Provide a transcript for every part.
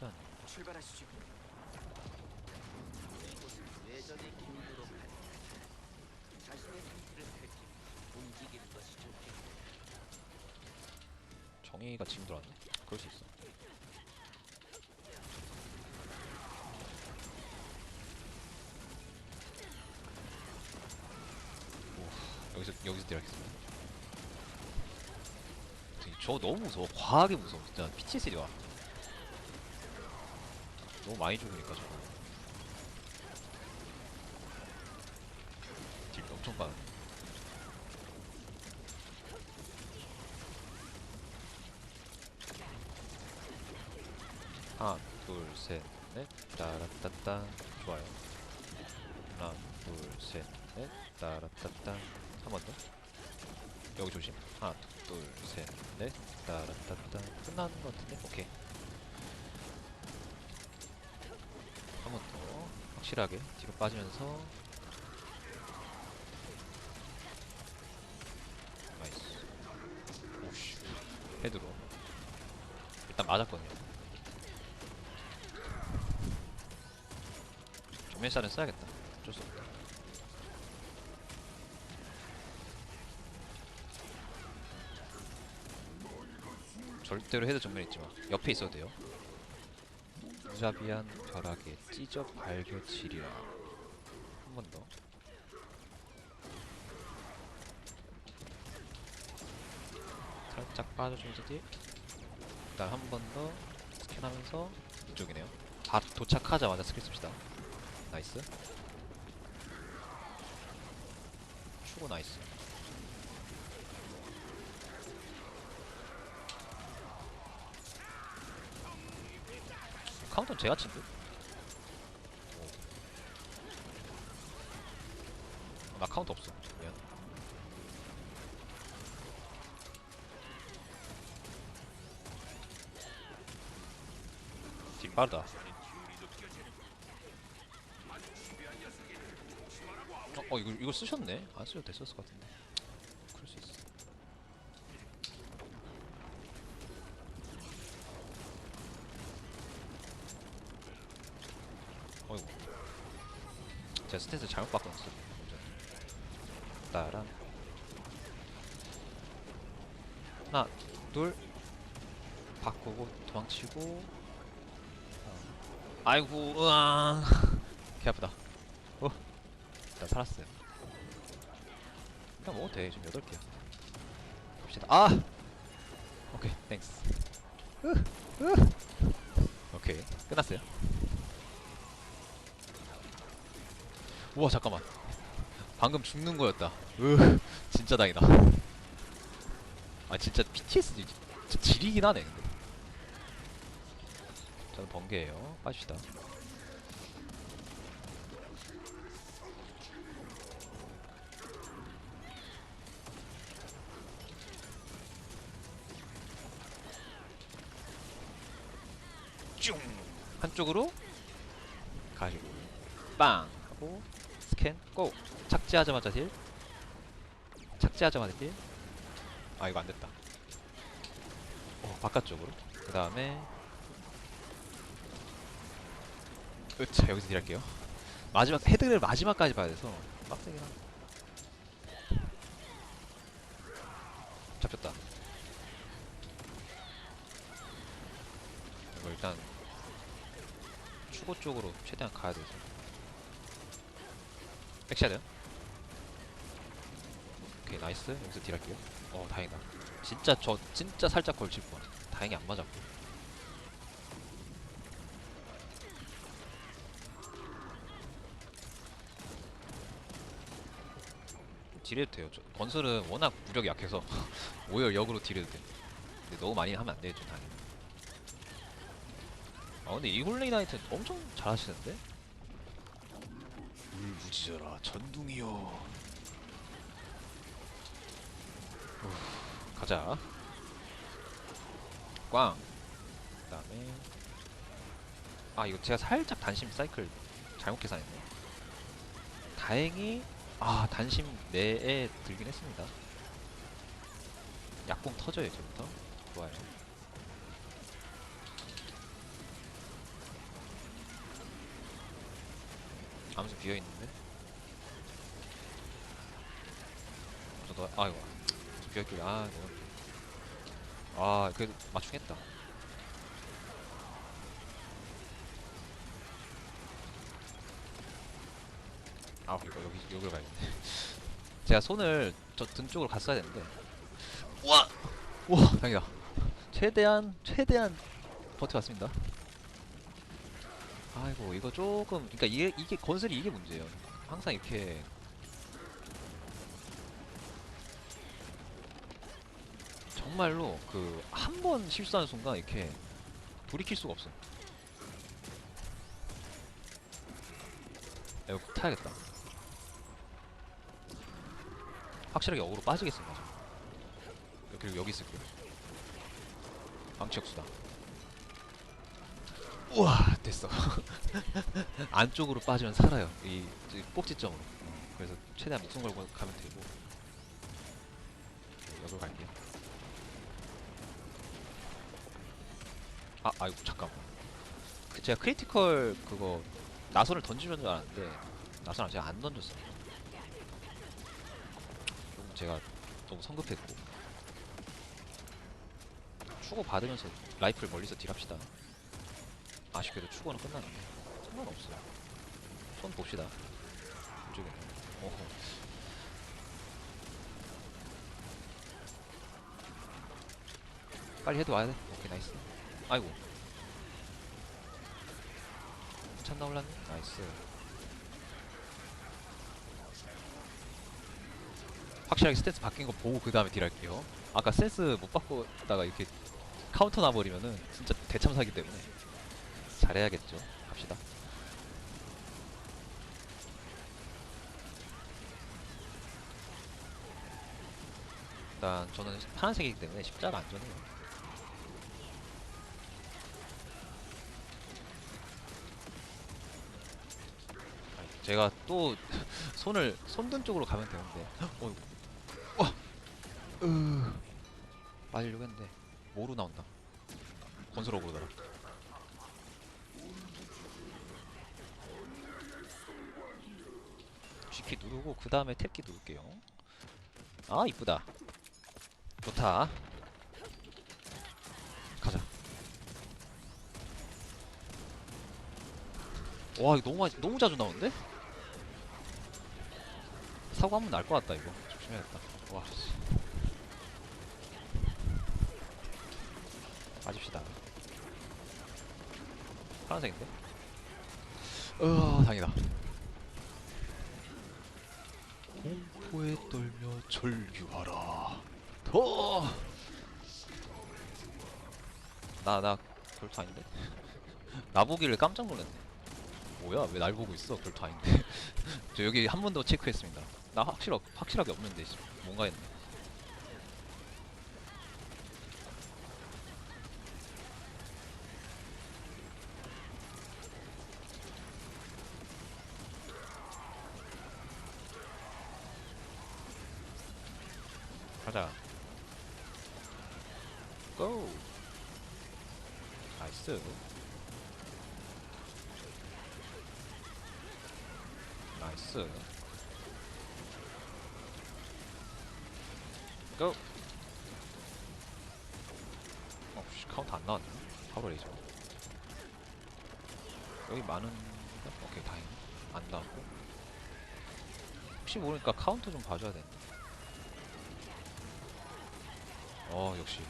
짠. 출발하시죠. 이곳은 예전의 기운으로 가니 자신의 상태를 살피고 움직이는 것이 좋겠다. 정의가 지금 들어왔네? 그럴 수 있어. 오, 여기서 여기서 때려야겠습니다. 저 너무 무서워. 과하게 무서워. 진짜 PTSD 와. 너무 많이 죽으니까 저거. 딜 엄청 빠르. 하나, 둘, 셋, 넷, 따라따따. 좋아요. 하나, 둘, 셋, 넷, 따라따따. 한 번 더. 여기 조심. 하나, 둘, 셋, 넷, 따라따따. 끝나는 것 같은데? 오케이. 한 번 더. 확실하게 뒤로 빠지면서. 나이스. 오씨. 헤드로. 일단 맞았거든요. 정면샷은 써야겠다. 어쩔 수 없다. 절대로 헤드 정면 있지 마. 옆에 있어도 돼요. 무자비한 벼락에 찢어 발교치리라. 한번 더. 살짝 빠져주면서 뒤. 일단 한번 더 스캔하면서 이쪽이네요. 바 도착하자마자 스킬 씁시다. 나이스. 추고 나이스. 카운터는 제가 친 듯? 오. 나 카운터 없어. 미안. 딜 빠르다. 어, 어 이거 이거 쓰셨네? 안 쓰셔도 됐었을 것 같은데. 그럴 수 있어. 어이구. 제가 스탯을 잘못 바꿔놨어. 따란. 하나, 둘. 바꾸고 도망치고. 어. 아이고, 으아. 개 아프다. 어. 일단 살았어요. 그냥 먹어도 돼. 지금 8개야. 갑시다. 아! 오케이, 땡스. 으, 으. 오케이, 끝났어요. 우와, 잠깐만. 방금 죽는 거였다. 으, 진짜 다행이다. 아, 진짜 PTSD 진짜 지리긴 하네, 근데. 저는 번개예요. 빠집시다. 쭉 한쪽으로 가지고 빵 하고 스 캔? 고 착지하자마자 딜? 착지하자마자 딜 아 이거 안 됐다. 어 바깥쪽으로? 그 다음에 으차 여기서 딜할게요. 마지막 헤드를 마지막까지 봐야 돼서. 빡세긴 하 잡혔다. 이거 일단 추고 쪽으로 최대한 가야 돼서 백샷은 오케이 나이스. 여기서 딜할게요. 어 다행이다. 진짜 저 진짜 살짝 걸칠 뻔 다행히 안 맞았고. 딜해도 돼요. 저 건설은 워낙 무력이 약해서 오히려 역으로 딜해도 돼. 근데 너무 많이 하면 안 되죠 당연히. 아 근데 이 홀레이 나이트 엄청 잘하시는데? 울부짖어라 전둥이여. 후, 가자. 꽝. 그 다음에 아 이거 제가 살짝 단심 사이클 잘못 계산했네. 다행히 아 단심 내에 들긴 했습니다. 약공 터져요 이제부터. 좋아요 암수 비어 있는데. 저도 아이고 비어 있길래 아 이거 아 그래도 맞추겠다. 아 이거 여기 여기로 가야겠네. 제가 손을 저 등 쪽으로 갔어야 되는데. 우와 우와 다행이다. 최대한 최대한 버텨왔습니다. 아이고 이거 조금 그러니까 이게 이게 건설이 이게 문제예요. 항상 이렇게 정말로 그 한 번 실수하는 순간 이렇게 돌이킬 수가 없어. 야, 이거 타야겠다. 확실하게 어그로 빠지겠습니다. 저. 그리고 여기 있을게요. 망치역수다. 우와 됐어. 안쪽으로 빠지면 살아요. 이, 이 꼭지점으로. 어, 그래서 최대한 목숨 걸고 가면 되고. 네, 여기로 갈게요. 아, 아이고 잠깐만. 그 제가 크리티컬 그거 나선을 던지면 줄 알았는데 나선을 제가 안 던졌어요. 좀 제가 너무 성급했고. 추고 받으면서 라이플 멀리서 딜합시다. 아쉽게도 추고는 끝났는데 상관없어요. 손 봅시다. 이쪽에. 어허. 빨리 해도 와야 돼. 오케이 나이스. 아이고. 괜찮나 올랐네. 나이스. 확실하게 스탠스 바뀐 거 보고 그 다음에 딜할게요. 아까 스탠스 못 바꾸다가 이렇게 카운터 나버리면은 진짜 대참사기 때문에 잘해야겠죠. 갑시다. 일단 저는 파란색이기 때문에 십자가 안전해요. 아니, 제가 또 손을 손등 쪽으로 가면 되는데 어이구 와 으 맞으려고 했는데 뭐로 나온다 건설 오브더라 G 키 누르고 그 다음에 탭키 누를게요. 아 이쁘다. 좋다. 가자. 와 이거 너무 너무 자주 나오는데? 사고 한 번 날 것 같다 이거. 조심해야겠다. 와 씨. 빠집시다. 파란색인데? 으아 다행이다 공포에 떨며 절규하라? 더! 나 나 별도 아닌데? 나보기를 깜짝 놀랐네. 뭐야 왜 날 보고 있어 별도 아닌데. 저 여기 한 번 더 체크했습니다. 나 확실 확실하게 없는데 씨. 뭔가 했네 가자. 고! 나이스. 나이스. 고! 어 씨 카운트 안 나왔네 바로 레이저. 여기 많은 오케이 다행. 안 나왔고. 혹시 모르니까 카운트 좀 봐줘야 되는데 어 역시.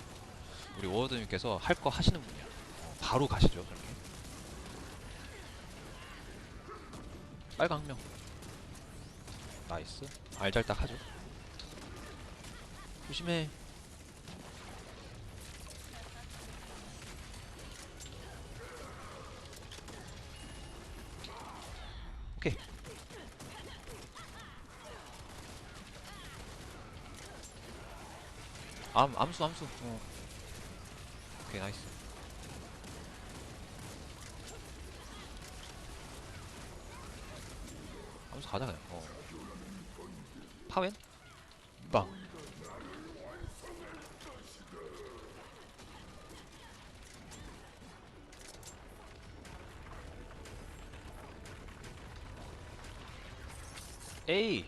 우리 워드님께서 할 거 하시는 분이야. 어, 바로 가시죠 그렇게. 빨강 명. 나이스. 알잘딱 하죠. 조심해 오케이 암 암수 암수. 어. 오케이 나이스. 암수 가자 그냥 어. 파웬? 빵. 에이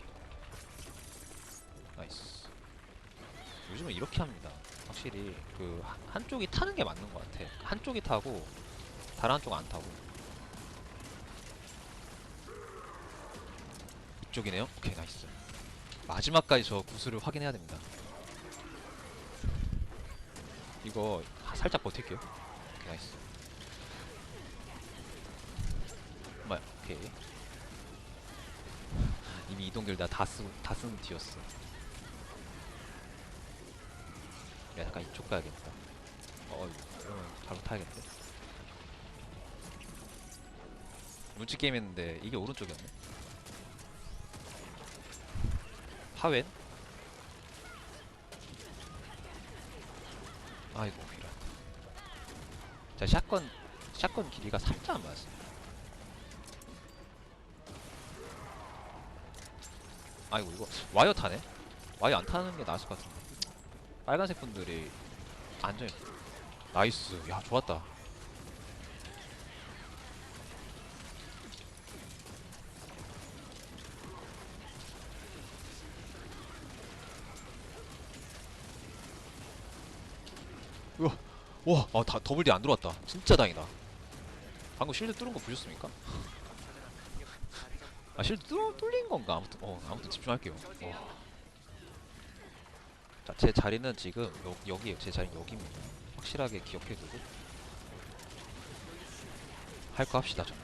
나이스 요즘은 이렇게 합니다. 확실히 그 한- 한쪽이 타는 게 맞는 것 같아. 한쪽이 타고 다른 한쪽 안 타고. 이쪽이네요. 오케이 나이스. 마지막까지 저 구슬을 확인해야 됩니다. 이거 하- 살짝 버틸게요. 오케이 나이스. 뭐야? 오케이. 이미 이동길 다다 쓰고 다 쓰는 뒤였어 야 잠깐 이쪽 가야겠다. 어 이러면 바로 타야겠는데 눈치 게임 했는데 이게 오른쪽이었네. 하웬? 아이고 이런 자 샷건 샷건 길이가 살짝 안 맞았어 아이고 이거 와이어 타네? 와이어 안 타는 게 나았을 것 같은데 빨간색 분들이 안전 나이스 야 좋았다 우와 와, 아, 다, 더블 딜안 들어왔다. 진짜 다행이다. 방금 실드 뚫은 거 보셨습니까? 아, 실드 뚫, 뚫린 건가? 아무튼, 어, 아무튼 집중할게요. 어. 자, 제 자리는 지금 여, 여기에요. 제 자리는 여기입니다. 확실하게 기억해두고 할 거 합시다. 좀.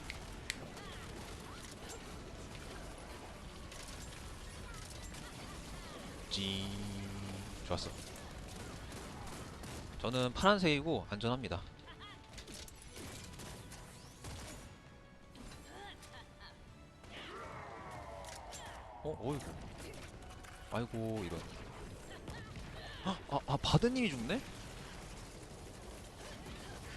지 좋았어. 저는 파란색이고 안전합니다. 어, 어이구. 아이고, 이런. 아, 아, 아, 바드님이 죽네?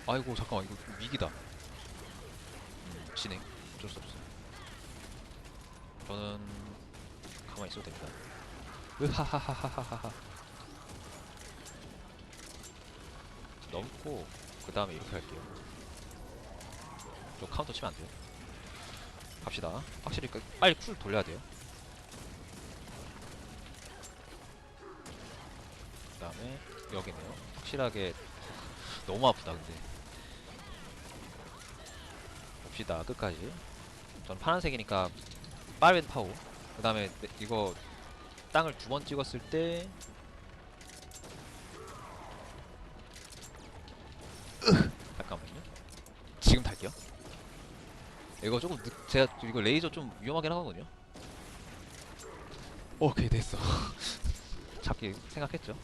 아이고, 잠깐만, 이거 좀 위기다. 음, 진행. 어쩔 수 없어. 저는 가만히 있어도 됩니다. 으하하하하하하. 넘고 그 다음에 이렇게 할게요. 저 카운터 치면 안 돼요. 갑시다. 확실히 그- 빨리 쿨 돌려야 돼요. 다음에 여기네요. 확실하게 너무 아프다 근데. 봅시다 끝까지. 전 파란색이니까 빨간 파워. 그 다음에 이거 땅을 두 번 찍었을 때 잠깐만요. 지금 탈게요. 이거 조금 늦, 제가 이거 레이저 좀 위험하긴 하거든요. 오케이 됐어. 잡기 생각했죠.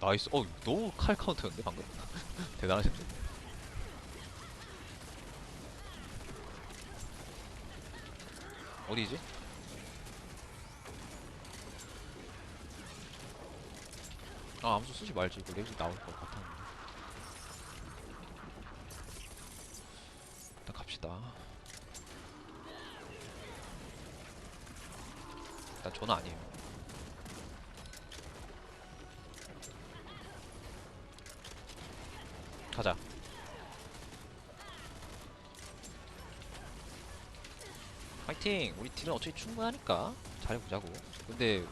나이스. 어 너무 칼 카운터였는데 방금. 대단하신데. 어디지? 아 아무도 쓰지 말지 이거 레이저 나올 것 같았는데. 일단 갑시다. 일단 저는 아니에요. 가자. 파이팅! 우리 딜은 어차피 충분하니까 잘해보자고. 근데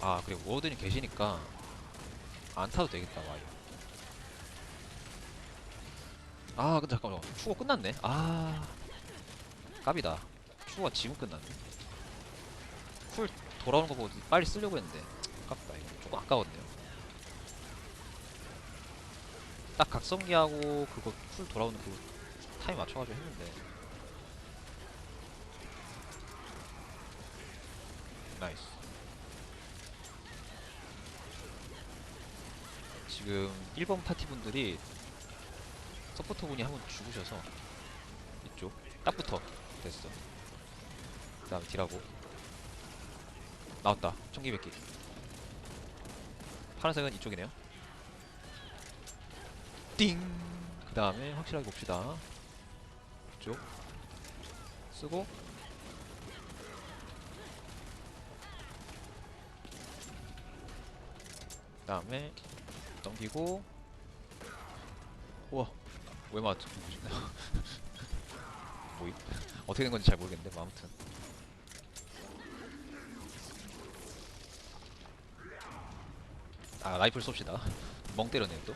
아 그래 워든이 계시니까 안 타도 되겠다 와요 아 근데 잠깐만 추가 끝났네 아 깝이다 추가 지금 끝났네 쿨 돌아오는 거 보고 빨리 쓰려고 했는데 아깝다 이거. 조금 아까웠네요. 딱 각성기하고 그거 쿨 돌아오는 그 타임 맞춰가지고 했는데. 나이스. 지금 1번 파티 분들이 서포터 분이 한분 죽으셔서 이쪽 딱 붙어 됐어. 그 다음에 딜하고 나왔다. 청기백기. 파란색은 이쪽이네요. 띵그 다음에 확실하게 봅시다. 이쪽. 쓰고. 그 다음에 넘기고. 우와. 왜 맞죠? 뭐이? 어떻게 된 건지 잘 모르겠는데 뭐 아무튼 아 라이플 쏩시다. 멍 때려내 또.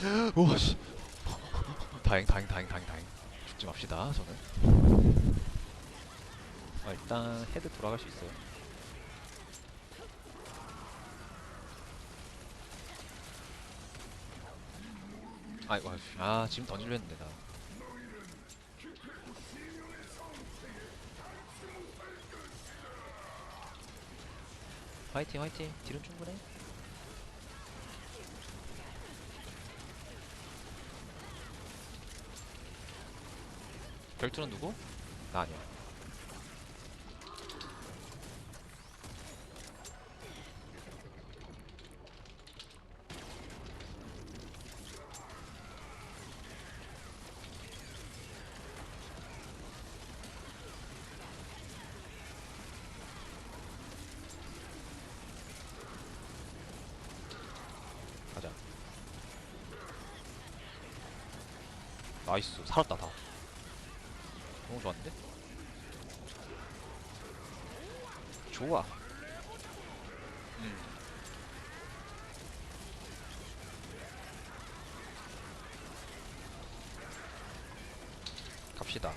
우와 씨. 다행 다행 다행 다행 다행. 죽지 맙시다 저는. 아, 일단 헤드 돌아갈 수 있어요. 아이고 아이고, 아 지금 던지려 했는데 나. 화이팅 화이팅. 딜은 충분해 결투는 누구? 나 아니야. 나이스. 살았다 다 너무 좋았는데? 좋아 음. 갑시다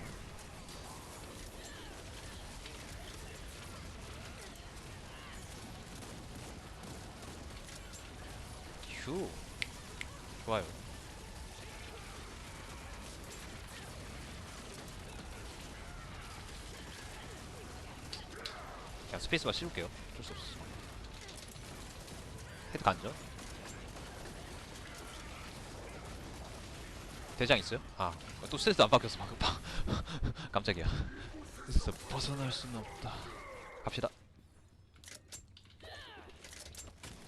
휴 좋아요 그냥 스페이스바 씹을게요. 어쩔 수 없어. 헤드 간죠 대장 있어요? 아 또 스탠스 안 바뀌었어 방금 방 깜짝이야. 진짜 벗어날 수는 없다. 갑시다.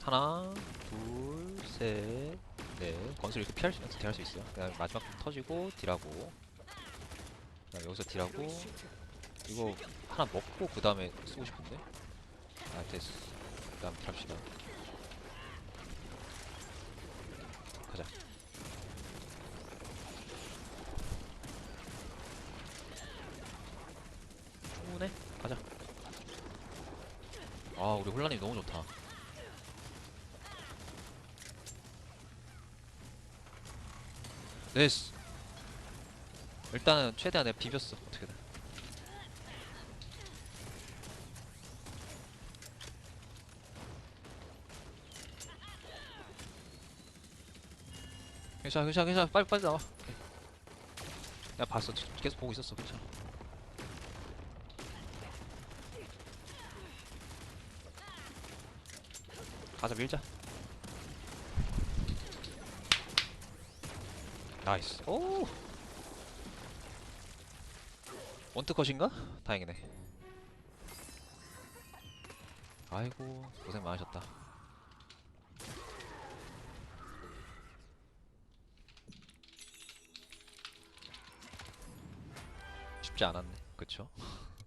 하나 둘 셋 넷. 건술 이렇게 피할 수 있으면 딜할 수 있어요? 그다음에 마지막 터지고 딜하고. 여기서 딜하고 이거 하나 먹고 그 다음에 쓰고 싶은데? 아 됐어. 그 다음 딜합시다. 가자. 충분해. 가자. 아 우리 혼란님 너무 좋다. 됐어. 일단은 최대한 내가 비볐어 어떻게든 괜찮아 괜찮아 괜찮아. 빨리 빨리 나와. 오케이. 야 봤어. 계속 보고 있었어. 괜찮아. 가자 밀자. 나이스. 오! 원트컷인가? 다행이네. 아이고 고생 많으셨다 않았네 그쵸?